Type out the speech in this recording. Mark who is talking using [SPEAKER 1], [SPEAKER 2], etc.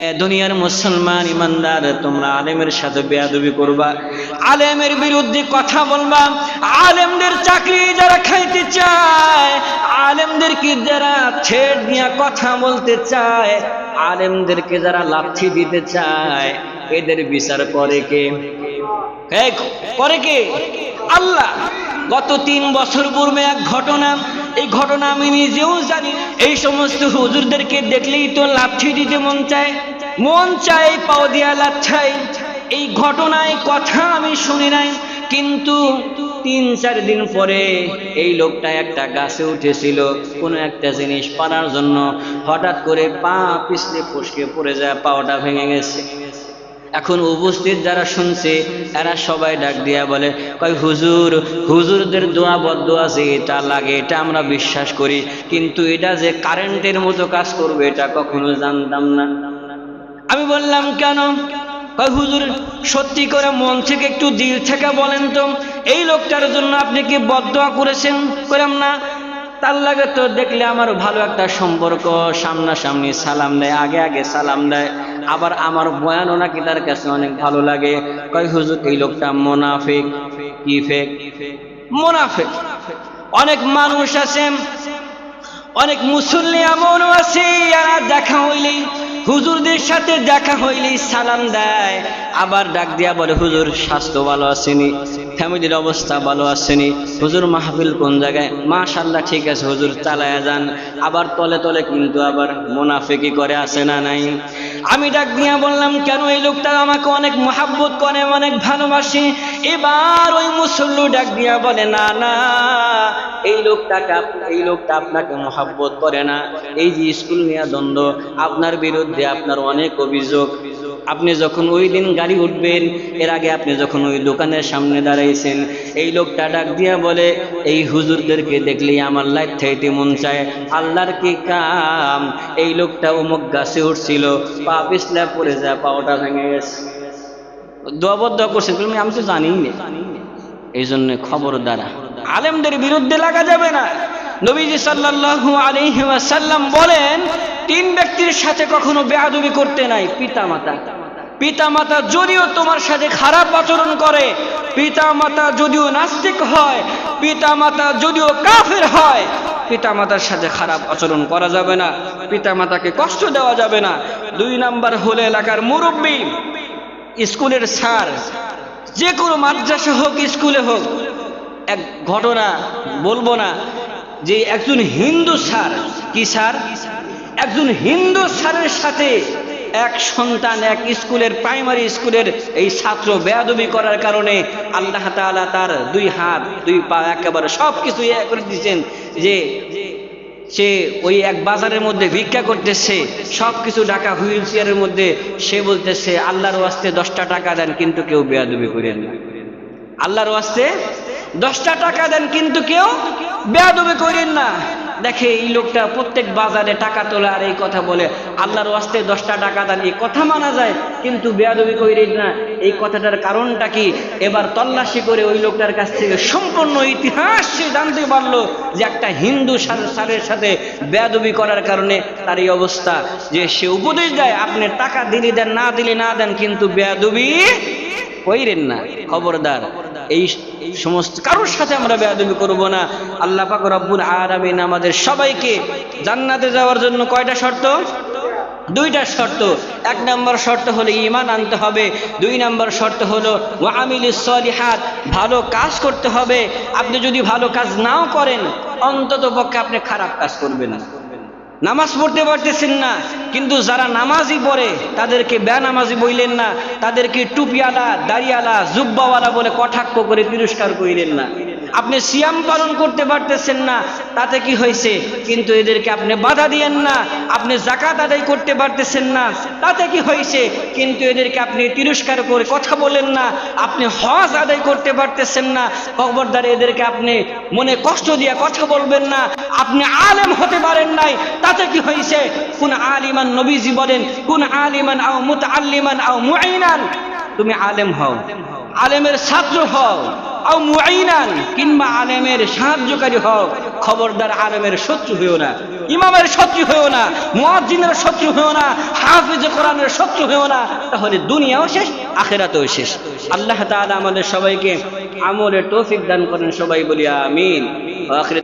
[SPEAKER 1] দুনিয়ার মুসলমান ইমানদার, তোমরা আলেমের সাথে বেয়াদবি করবা, আলেমের বিরুদ্ধে কথা বলবা, আলেমদের চাকরি যারা খাইতে চায়, আলেমদেরকে যারা ছেড় নিয়ে কথা বলতে চায়, আলেমদেরকে যারা লাথি দিতে চায়, এদের বিচার করে কে? কে করে কে? আল্লাহ, গত তিন বছর পূর্বে এক ঘটনা এই ঘটনা আমি নিজেও জানি। এই সমস্ত হুজুরদেরকে দেখলেই তো লাথি দিতে মন চায়। মন চায় পাও দিয়া লাচ্ছাই এই ঘটনায় কথা আমি শুনি নাই, কিন্তু তিন চার দিন পরে এই লোকটা একটা গাছে উঠেছিল, কোনো একটা জিনিস পারার জন্য। হঠাৎ করে পা পিছলে ফসকে পড়ে যায়, পাওটা ভেঙে গেছে। এখন উপস্থিত যারা শুনছে, এরা সবাই ডাক দিয়া বলে, কয় হুজুর, হুজুরদের দোয়া বদ্ধ আছে এটা লাগে, এটা আমরা বিশ্বাস করি। কিন্তু এটা যে কারেন্টের মতো কাজ করবে, এটা কখনো জানতাম না। আমি বললাম, কেন? কয় হুজুর, সত্যি করে মন থেকে একটু দিল থেকে বলেন তো, এই লোকটার জন্য আপনি কি বদয়া করেছেন? করলাম না, তার লাগে তো দেখলে আমার ভালো একটা সম্পর্ক, সামনাসামনি সালাম দেয়, আগে আগে সালাম দেয়। আবার আমার বয়ানও নাকি তার কাছে অনেক ভালো লাগে। কয়, হুজুর, এই লোকটা মোনাফিক। কি ফেক মোনাফিক। অনেক মানুষ আছে, অনেক মুসল্লি এমনও আছে দেখা হইলেই হুজুরদের সাথে দেখা হইলেই সালাম দেয়। আবার ডাক দিয়া বলে, হুজুর, স্বাস্থ্য ভালো আসেনি ফ্যামিলির অবস্থা ভালো আসেনি হুজুর, মাহফিল কোন জায়গায়? মাশাল্লাহ ঠিক আছে, হুজুর, চালায়া যান। আবার তলে তলে কিন্তু আবার মোনাফেকি করে আসে না নাই? আমি ডাক দিয়া বললাম, কেন এই লোকটা আমাকে অনেক মহাব্বত করে, অনেক ভালোবাসে? এবার ওই মুসল্লু ডাক দিয়া বলে, না না, এই লোকটাকে এই লোকটা আপনাকে মহাব্বত করে না। এই যে স্কুল নিয়ে দ্বন্দ্ব, আপনার বিরুদ্ধে আপনার অনেক অভিযোগ। আপনি যখন ওই দিন গাড়ি উঠবেন, এর আগে আপনি যখন ওই দোকানের সামনে দাঁড়াইছেন, এই লোকটা ডাক দিয়া বলে, এই হুজুরদেরকে দেখলেই আমার লাইট থাইতে মন চায়, আল্লাহর কি কাম? এই লোকটা অমুক গাছে উঠছিল, পা পিছলা পড়ে যায় পাওটা ভেঙে গেছে। দোয়াবদ্ধ করছে তুমি আমি তো জানি না। এই জন্য খবর দ্বারা আলেমদের বিরুদ্ধে লাগা যাবে না। নবীজি সাল্লাল্লাহু আলাইহি ওয়াসাল্লাম বলেন, তিন ব্যক্তির সাথে কখনো বেয়াদবি করতে নাই পিতা মাতা পিতা মাতা যদিও তোমার সাথে খারাপ আচরণ করে পিতা মাতা যদিও নাস্তিক হয় পিতা মাতা যদিও কাফের হয় পিতা মাতার সাথে খারাপ আচরণ করা যাবে না পিতা মাতাকে কষ্ট দেওয়া যাবে না। দুই নাম্বার হলে এলাকার মুরব্বী, স্কুলের স্যার। যে কোনো মাদ্রাসা হোক, স্কুলে হোক, এক ঘটনা বলব না যে একজন হিন্দু স্যার, কি স্যার? একজন হিন্দু স্যারের সাথে এক সন্তান এক স্কুলের প্রাইমারি স্কুলের এই ছাত্র বেয়াদবি করার কারণে আল্লাহ তাআলা তার দুই হাত, দুই পা একেবারে সব কিছু করে দিয়েছেন যে সে ওই এক বাজারের মধ্যে ভিক্ষা করতেছে সব কিছু টাকা হুইল চেয়ারের মধ্যে, সে বলতেছে, আল্লাহর ওয়াস্তে দশটা টাকা দেন কিন্তু কেউ বেয়াদবি করেন আল্লাহর ওয়াস্তে দশটা টাকা দেন কিন্তু কেউ বেয়াদবি করেন না। দেখে এই লোকটা প্রত্যেক বাজারে টাকা তোলে আর এই কথা বলে। আল্লাহর ওয়াস্তে দশটা টাকা দেন, এই কথা মানা যায়, কিন্তু বেয়াদবি করেন না। এই কথাটার কারণটা কি? এবার তল্লাশি করে ওই লোকটার কাছ থেকে সম্পূর্ণ ইতিহাস সে জানতে পারল যে একটা হিন্দু সার- সারের সাথে বেয়াদবি করার কারণে তার এই অবস্থা, যে সে উপদেশ দেয়, আপনি টাকা দিলে দেন, না দিলে না দেন, কিন্তু বেয়াদবি কইরেন না। খবরদার এই সমস্ত, কারোর সাথে আমরা বেয়াদবি করব না। আল্লাহ পাক রব্বুল আলামিন আমাদের সবাইকে জান্নাতে যাওয়ার জন্য কয়টা শর্ত? দুইটা শর্ত। এক নম্বর শর্ত হলো ইমান আনতে হবে। দুই নম্বর শর্ত হলো ওয়ামিলিস সলিহাত, ভালো কাজ করতে হবে। আপনি যদি ভালো কাজ নাও করেন, অন্তত পক্ষে আপনি খারাপ কাজ করবেন না। নামাজ পড়তে পারতেছেন না, কিন্তু যারা নামাজই পড়ে, তাদেরকে বেনামাজি বইলেন না, তাদেরকে টুপিয়ালা দাড়িয়ালা জুব্বাওয়ালা বলে কটাক্ষ করে তিরস্কার করিলেন না। আপনি সিয়াম পালন করতে পারতেছেন না, তাতে কি হয়েছে? কিন্তু এদেরকে আপনি বাধা দিয়েন না, আপনি জাকাত আদায় করতে পারতেছেন না, তাতে কি হয়েছে? কিন্তু এদেরকে আপনি তিরস্কার করে কথা বলেন না, আপনি হজ আদায় করতে পারতেছেন না, খবরদার এদেরকে আপনি মনে কষ্ট দিয়ে কথা বলবেন না, আপনি আলেম হতে পারেন নাই, তাতে কি হয়েছে? কোন আলিমান নবীজি বলেন, কোন আলিমান আও মুতাআল্লিমান আও মুআইনান তুমি আলেম হও, আলেমের ছাত্র হও কিংবা আলেমের সাহায্যকারী হও, খবরদার আলেমের শত্রু হয়েও না, ইমামের শত্রু হয়েও না, মুয়াজ্জিনের শত্রু হয়েও না, হাফিজ কোরআনের শত্রু হয়েও না, তাহলে দুনিয়াও শেষ, আখেরাতেও শেষ। আল্লাহ তাআলা আমাদের সবাইকে আমলের তৌফিক দান করেন, সবাই বলি আমিন।